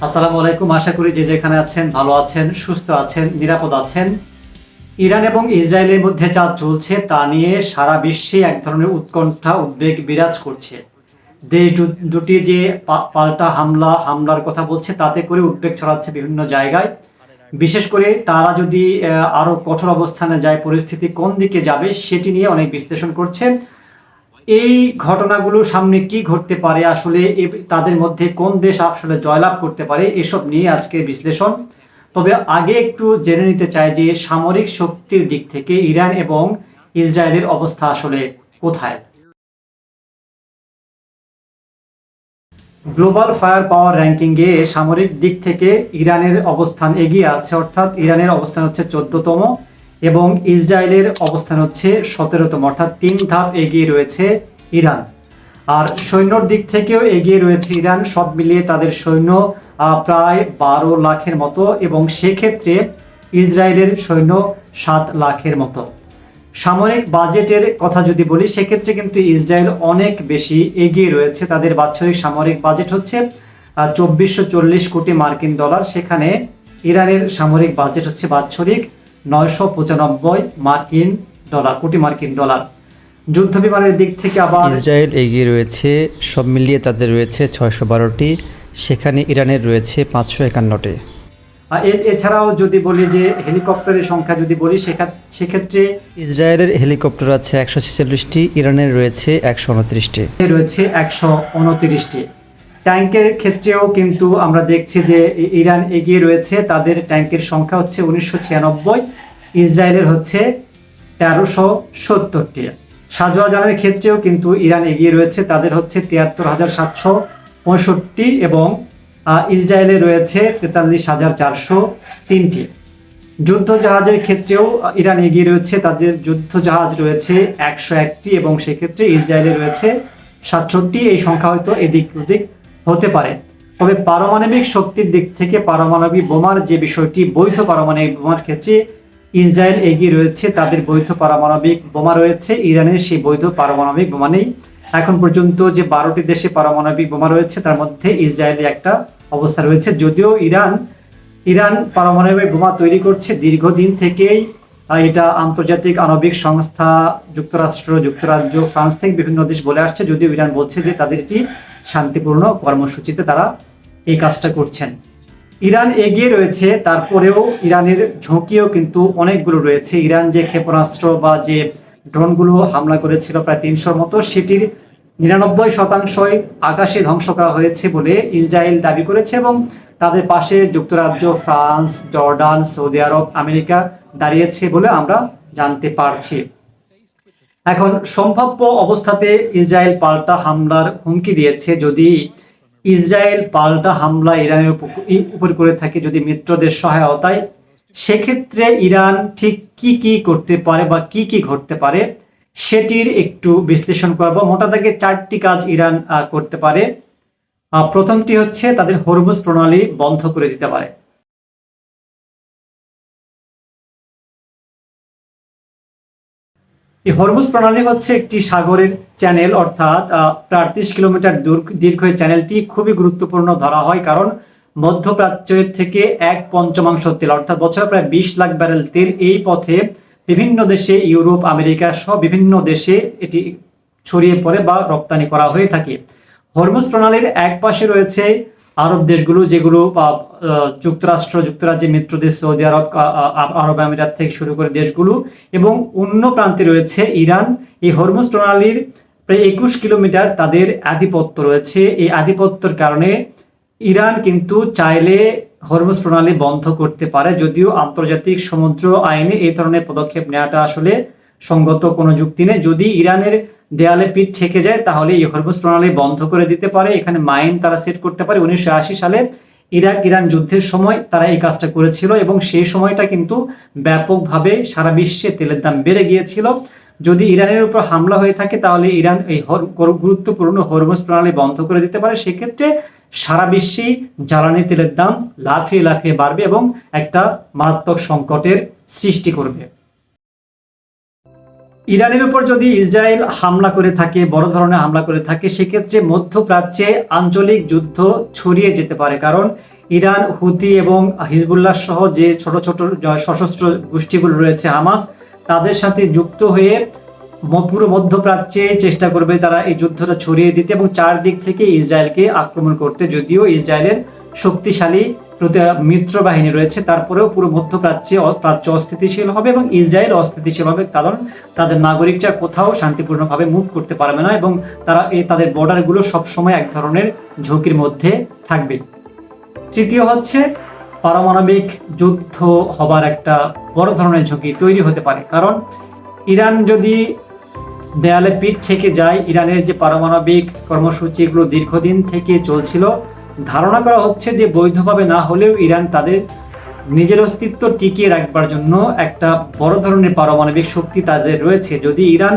আসসালামু আলাইকুম। আশা করি যে যেখানে আছেন ভালো আছেন সুস্থ আছেন নিরাপদ আছেন। ইরান এবং ইসরায়েলের মধ্যে যা চলছে তা নিয়ে সারা বিশ্বে এক ধরনের উৎকণ্ঠা উদ্বেগ বিরাজ করছে। দেশ দুটি যে পাল্টা হামলা হামলার কথা বলছে তাতে করে উদ্বেগ ছড়াচ্ছে বিভিন্ন জায়গায়। বিশেষ করে তারা যদি আহ, আরও কঠোর অবস্থানে যায় পরিস্থিতি কোন দিকে যাবে সেটি নিয়ে অনেক বিশ্লেষণ করছে। এই ঘটনাগুলো সামনে কি ঘটতে পারে? আসলে তাদের মধ্যে কোন দেশ আসলে জয়লাভ করতে পারে? এসব নিয়ে আজকে বিশ্লেষণ। তবে আগে একটু জেনে নিতে চাই যে সামরিক শক্তির দিক থেকে ইরান এবং ইসরায়েলের অবস্থা আসলে কোথায়? গ্লোবাল ফায়ার পাওয়ার র্যাঙ্কিংয়ে সামরিক দিক থেকে ইরানের অবস্থান এগিয়ে আছে, অর্থাৎ ইরানের অবস্থান হচ্ছে চোদ্দতম। এবং ইসরায়েলের অবস্থান হচ্ছে সতেরোতম, অর্থাৎ তিন ধাপ এগিয়ে রয়েছে ইরান। আর সৈন্যর দিক থেকেও এগিয়ে রয়েছে ইরান, সব মিলিয়ে তাদের সৈন্য প্রায় বারো লাখের মতো এবং সেক্ষেত্রে ইসরায়েলের সৈন্য সাত লাখের মতো। সামরিক বাজেটের কথা যদি বলি, সেক্ষেত্রে কিন্তু ইসরায়েল অনেক বেশি এগিয়ে রয়েছে। তাদের বাৎসরিক সামরিক বাজেট হচ্ছে চব্বিশশো কোটি মার্কিন ডলার। সেখানে ইরানের সামরিক বাজেট হচ্ছে বাৎসরিক নয়শো পঁচানব্বই মার্কিন ডলার কোটি মার্কিন ডলার। যুদ্ধ বিমানের দিক থেকে আবার ইসরায়েল এগিয়ে রয়েছে সব মিলিয়ে তাদের রয়েছে ছয়শো বারোটি সেখানে ইরানের রয়েছে পাঁচশো একান্নটি। এছাড়াও যদি বলি যে হেলিকপ্টারের সংখ্যা যদি বলি সেক্ষা- সেক্ষেত্রে ইসরায়েলের হেলিকপ্টার আছে একশো ছেচল্লিশটি ইরানের রয়েছে একশো উনত্রিশটি। রয়েছে একশো উনত্রিশটি। ট্যাঙ্কের ক্ষেত্রেও কিন্তু আমরা দেখছি যে ইরান এগিয়ে রয়েছে। তাদের ট্যাঙ্কের সংখ্যা হচ্ছে উনিশশো ছিয়ানব্বই, ইসরায়েলের হচ্ছে তেরোশো সত্তরটি। সাজোয়া জানের ক্ষেত্রেও কিন্তু ইরান এগিয়ে রয়েছে। তাদের হচ্ছে তিয়াত্তর হাজার সাতশো পঁয়ষট্টি এবং ইসরায়েলে রয়েছে তেতাল্লিশ হাজার চারশো তিনটি। যুদ্ধ জাহাজের ক্ষেত্রেও ইরান এগিয়ে রয়েছে। তাদের যুদ্ধ জাহাজ রয়েছে একশো একটি এবং সেক্ষেত্রে ইসরায়েলে রয়েছে সাতষট্টি। এই সংখ্যা হয়তো এদিক ওদিক হতে পারে। তবে পারমাণবিক শক্তির দিক থেকে পারমাণবিক বোমার যে বিষয়টি, বৈধ পারমাণবিক বোমার ক্ষেত্রে ইসরায়েল এগিয়ে রয়েছে, তাদের বৈধ পারমাণবিক বোমা রয়েছে, ইরানের সেই বৈধ পারমাণবিক বোমা নেই। এখন পর্যন্ত যে বারোটি দেশে পারমাণবিক বোমা রয়েছে, তার মধ্যে ইসরায়েলের একটা অবস্থা রয়েছে। যদিও ইরান ইরান পারমাণবিক বোমা তৈরি করছে দীর্ঘদিন থেকেই। এটা আন্তর্জাতিক আণবিক সংস্থা, যুক্তরাষ্ট্র, যুক্তরাজ্য, ফ্রান্স থেকে বিভিন্ন দেশ বলে আসছে। যদিও ইরান বলছে যে তাদের এটি শান্তিপূর্ণ কর্মসূচিতে তারা এই কাজটা করছেন। ইরান এগিয়ে রয়েছে, তারপরেও ইরানের ঝুঁকিও কিন্তু অনেকগুলো রয়েছে। ইরান যে ক্ষেপণাস্ত্র বা যে ড্রোনগুলো হামলা করেছিল প্রায় তিনশোর মতো, সেটির নিরানব্বই শতাংশই আকাশে ধ্বংস করা হয়েছে বলে ইসরায়েল দাবি করেছে এবং তাদের পাশে যুক্তরাজ্য, ফ্রান্স, জর্ডান, সৌদি আরব, আমেরিকা দাঁড়িয়েছে বলে আমরা জানতে পারছি। এখন সম্ভাব্য অবস্থাতে ইসরায়েল পাল্টা হামলার হুমকি দিয়েছে যদি ইসরায়েল পাল্টা হামলা ইরানের উপ- উপর করে থাকে যদি মিত্রদের সহায়তায়, সেক্ষেত্রে ইরান ঠিক কি কি করতে পারে বা কি কি ঘটতে পারে সেটির একটু বিশ্লেষণ করব। মোটা দাগে চারটি কাজ ইরান করতে পারে। প্রথমটি হচ্ছে তাদের হরমুজ প্রণালী বন্ধ করে দিতে পারে। এই হরমুজ প্রণালী হচ্ছে একটি সাগরের চ্যানেল অর্থাৎ আটত্রিশ কিলোমিটার দূর- দীর্ঘ চ্যানেলটি খুবই গুরুত্বপূর্ণ ধরা হয়। কারণ মধ্যপ্রাচ্যের থেকে এক পঞ্চমাংশ তেল, অর্থাৎ বছরে প্রায় বিশ লাখ ব্যারেল তেল এই পথে বিভিন্ন দেশে, ইউরোপ, আমেরিকা সহ বিভিন্ন দেশে এটি ছড়িয়ে পড়ে বা রপ্তানি করা হয়ে থাকে। হরমুজ প্রণালীর এক পাশে রয়েছে আরব দেশগুলো যেগুলো যুক্তরাষ্ট্র যুক্তরাজ্যের মিত্র দেশ, সৌদি আরব আরব আমিরাত থেকে শুরু করে দেশগুলো এবং অন্য প্রান্তে রয়েছে ইরান। এই হরমুজ প্রণালীর প্রায় একুশ কিলোমিটার তাদের আধিপত্য রয়েছে। এই আধিপত্যের কারণে ইরান কিন্তু চাইলে হরমুজ প্রণালী বন্ধ করতে পারে, যদিও আন্তর্জাতিক সমুদ্র আইনে এই ধরনের পদক্ষেপ নেওয়াটা আসলে সঙ্গত কোনো যুক্তি নেই। যদি ইরানের দেয়ালে পিঠ ঠেকে যায়, তাহলে এই হরমুজ প্রণালী বন্ধ করে দিতে পারে। এখানে মাইন তারা সেট করতে পারে। উনিশশো আশি সালে ইরাক, ইরান যুদ্ধের সময় তারা এই কাজটা করেছিল এবং সেই সময়টা কিন্তু ব্যাপকভাবে সারা বিশ্বে তেলের দাম বেড়ে গিয়েছিল। যদি ইরানের উপর হামলা হয়ে থাকে, তাহলে ইরান এই গুরুত্বপূর্ণ হরমুজ প্রণালী বন্ধ করে দিতে পারে। সেক্ষেত্রে সারা বিশ্বেই জ্বালানি তেলের দাম লাফিয়ে লাফিয়ে বাড়বে এবং একটা মারাত্মক সংকটের সৃষ্টি করবে। ইরানের উপর যদি ইসরায়েল হামলা করে থাকে, বড় ধরনের হামলা করে থাকে, সেক্ষেত্রে মধ্যপ্রাচ্যে আঞ্চলিক যুদ্ধ ছড়িয়ে যেতে পারে। কারণ ইরান হুতি এবং হিজবুল্লাহ সহ যে ছোট ছোট সশস্ত্র গোষ্ঠীগুলো রয়েছে, হামাস, তাদের সাথে যুক্ত হয়ে পুরো মধ্যপ্রাচ্যে চেষ্টা করবে তারা এই যুদ্ধটা ছড়িয়ে দিতে এবং চারদিক থেকে ইসরায়েলকে আক্রমণ করতে। যদিও ইসরায়েলের শক্তিশালী মিত্র বাহিনী রয়েছে, তারপরেও পুরো মধ্যপ্রাচ্যে প্রাচ্য অস্থিতিশীল হবে এবং ইসরায়েল অস্থিতিশীল হবে, কারণ তাদের নাগরিকরা কোথাও শান্তিপূর্ণভাবে মুভ করতে পারবে না এবং তারা এই তাদের বর্ডারগুলো সবসময় এক ধরনের ঝুঁকির মধ্যে থাকবে। তৃতীয় হচ্ছে, পারমাণবিক যুদ্ধ হবার একটা বড় ধরনের ঝুঁকি তৈরি হতে পারে, কারণ ইরান যদি দেয়ালে পিঠ থেকে যায়, ইরানের যে পারমাণবিক কর্মসূচিগুলো দীর্ঘদিন থেকে চলছিল ধারণা করা হচ্ছে যে বৈধভাবে না হলেও ইরান তাদের নিজের অস্তিত্ব টিকিয়ে রাখবার জন্য একটা বড় ধরনের পারমাণবিক শক্তি তাদের রয়েছে। যদি ইরান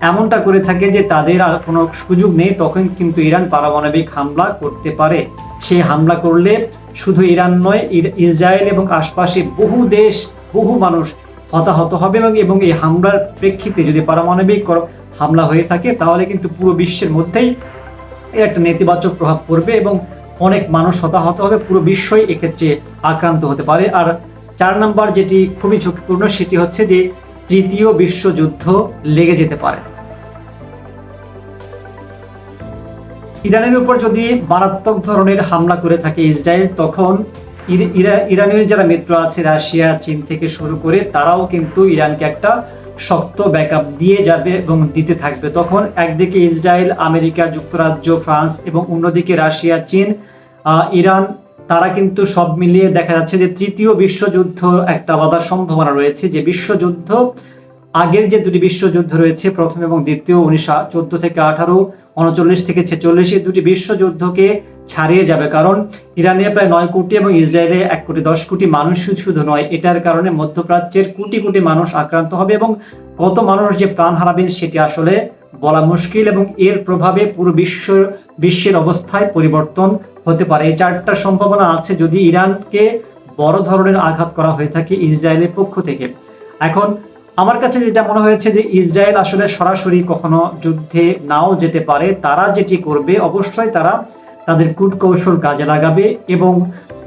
এমনটা করে থাকে যে তাদের আর কোনো সুযোগ নেই, তখন কিন্তু ইরান পারমাণবিক হামলা করতে পারে। সেই হামলা করলে শুধু ইরান নয় ইসরায়েল এবং আশপাশে বহু দেশ, বহু মানুষ হতাহত হবে এবং এবং এই হামলার প্রেক্ষিতে যদি পারমাণবিক হামলা হয়ে থাকে, তাহলে কিন্তু পুরো বিশ্বের মধ্যেই একটা নেতিবাচক প্রভাব পড়বে এবং অনেক মানুষ হতাহত হবে, পুরো বিশ্বই এক্ষেত্রে আক্রান্ত হতে পারে। আর চার নাম্বার যেটি খুবই ঝুঁকিপূর্ণ, সেটি হচ্ছে যে তৃতীয় বিশ্বযুদ্ধ লেগে যেতে পারে। ইরানের উপর যদি মারাত্মক ধরনের হামলা করে থাকে ইসরায়েল, তখন ইরা- ইরানের যারা মিত্র আছে, রাশিয়া, চীন থেকে শুরু করে, তারাও কিন্তু ইরানকে একটা শক্ত ব্যাকআপ দিয়ে যাবে এবং দিতে থাকবে। তখন একদিকে ইসরায়েল, আমেরিকা, যুক্তরাজ্য, ফ্রান্স এবং অন্যদিকে রাশিয়া, চীন ইরান, তারা কিন্তু সব মিলিয়ে দেখা যাচ্ছে যে তৃতীয় বিশ্বযুদ্ধ একটা বাধার সম্ভাবনা রয়েছে। যে বিশ্বযুদ্ধ, আগের যে দুটি বিশ্বযুদ্ধ রয়েছে, প্রথম এবং দ্বিতীয়, উনিশশো চোদ্দ থেকে আঠারো, উনচল্লিশ থেকে ছেচল্লিশ, এই দুটি বিশ্বযুদ্ধকে ছাড়িয়ে যাবে। কারণ ইরানে প্রায় নয় কোটি এবং ইসরায়েলে এক কোটি দশ কোটি মানুষ শুধু- নয়, এটার কারণে মধ্যপ্রাচ্যের কোটি কোটি মানুষ আক্রান্ত হবে এবং কত মানুষ যে প্রাণ হারাবেন সেটি আসলে বলা মুশকিল এবং এর প্রভাবে পুরো বিশ্ব, বিশ্বের অবস্থায় পরিবর্তন হতে পারে। এই চারটা সম্ভাবনা আছে যদি ইরানকে বড় ধরনের আঘাত করা হয়ে থাকে ইসরায়েলের পক্ষ থেকে। এখন আমার কাছে যেটা মনে হয়েছে যে ইসরায়েল আসলে সরাসরি কখনো যুদ্ধে নাও যেতে পারে, তারা যেটি করবে অবশ্যই তারা তাদের কূট কৌশল কাজে লাগাবে এবং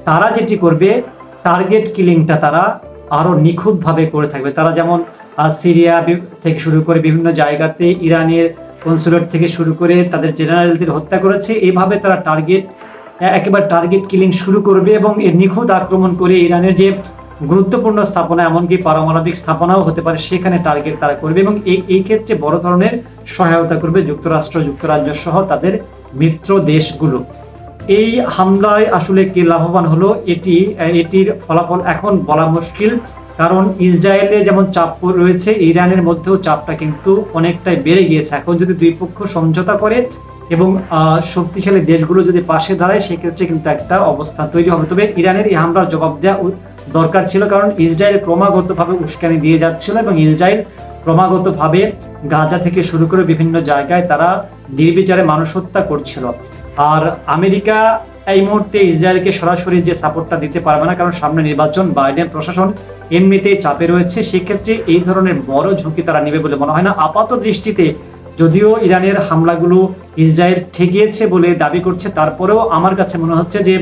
তারা যেটি করবে টার্গেট কিলিংটা তারা আরও নিখুঁতভাবে করে থাকবে। তারা যেমন সিরিয়া থেকে শুরু করে বিভিন্ন জায়গাতে ইরানের কনসুলেট থেকে শুরু করে তাদের জেনারেলদের হত্যা করেছে, এভাবে তারা টার্গেট একেবারে টার্গেট কিলিং শুরু করবে এবং এর নিখুঁত আক্রমণ করে ইরানের যে গুরুত্বপূর্ণ স্থাপনা, এমনকি পারমাণবিক স্থাপনাও হতে পারে, সেখানে টার্গেট তারা করবে এবং এই এই ক্ষেত্রে বড় ধরনের সহায়তা করবে যুক্তরাষ্ট্র, যুক্তরাজ্য সহ তাদের মিত্র দেশগুলো। এই হামলায় আসলে কে লাভবান হলো এটি, এটির ফলাফল এখন বলা মুশকিল, কারণ ইসরায়েলে যেমন চাপ রয়েছে, ইরানের মধ্যেও চাপটা কিন্তু অনেকটাই বেড়ে গিয়েছে। এখন যদি দুই পক্ষ সমঝোতা করে এবং শক্তিশালী দেশগুলো যদি পাশে দাঁড়ায়, সেক্ষেত্রে কিন্তু একটা অবস্থা তৈরি হবে। তবে ইরানের এই হামলার জবাব দেওয়া দরকার ছিল, কারণ ইসরায়েল ক্রমাগতভাবে উস্কানি দিয়ে যাচ্ছিল এবং ইসরায়েল ক্রমাগতভাবে গাজা থেকে শুরু করে বিভিন্ন জায়গায় তারা নির্বিচারে মানুষ হত্যা করছিল। আর আমেরিকা এই মুহূর্তে ইসরায়েলকে সরাসরি যে সাপোর্টটা দিতে পারবে না, কারণ সামনে নির্বাচন, বাইডেন প্রশাসন এমনিতেই চাপে রয়েছে, সেক্ষেত্রে এই ধরনের বড় ঝুঁকি তারা নেবে বলে মনে হয় না। আপাত দৃষ্টিতে যদিও ইরানের হামলাগুলো ইসরায়েল ঠেকিয়েছে বলে দাবি করছে, তারপরেও আমার কাছে মনে হচ্ছে যে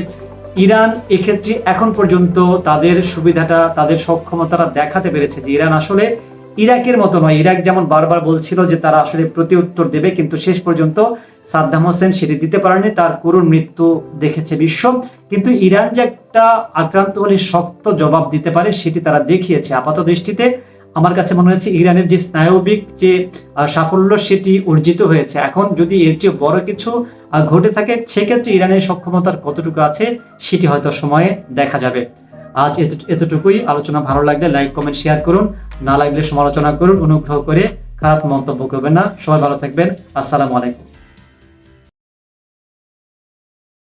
ইরান এক্ষেত্রে এখন পর্যন্ত তাদের সুবিধাটা, তাদের সক্ষমতাটা দেখাতে পেরেছে যে ইরান আসলে ইরাকের মতো নয়। ইরাক যেমন বারবার বলছিল যে তারা আসলে প্রতি উত্তর দেবে, কিন্তু শেষ পর্যন্ত সাদ্দাম হোসেন সেটি দিতে পারেনি। তার করুণ মৃত্যু দেখেছে বিশ্ব। কিন্তু ইরান যে একটা আক্রান্ত হলে শক্ত জবাব দিতে পারে, সেটি তারা দেখিয়েছে। আপাত দৃষ্টিতে আমার কাছে মনে হচ্ছে ইরানের যে স্নায়বিক যে সাফল্য, সেটি অর্জিত হয়েছে। এখন যদি এর চেয়ে বড় কিছু ঘটে থাকে, সেক্ষেত্রে ইরানের সক্ষমতার কতটুকু আছে, সেটি হয়তো সময়ে দেখা যাবে। আজ এত- এতটুকুই। আলোচনা ভালো লাগলে লাইক, কমেন্ট, শেয়ার করুন। না লাগলে সমালোচনা করুন। অনুগ্রহ করে খারাপ মন্তব্য করবেন না। সবাই ভালো থাকবেন। আসসালামু আলাইকুম।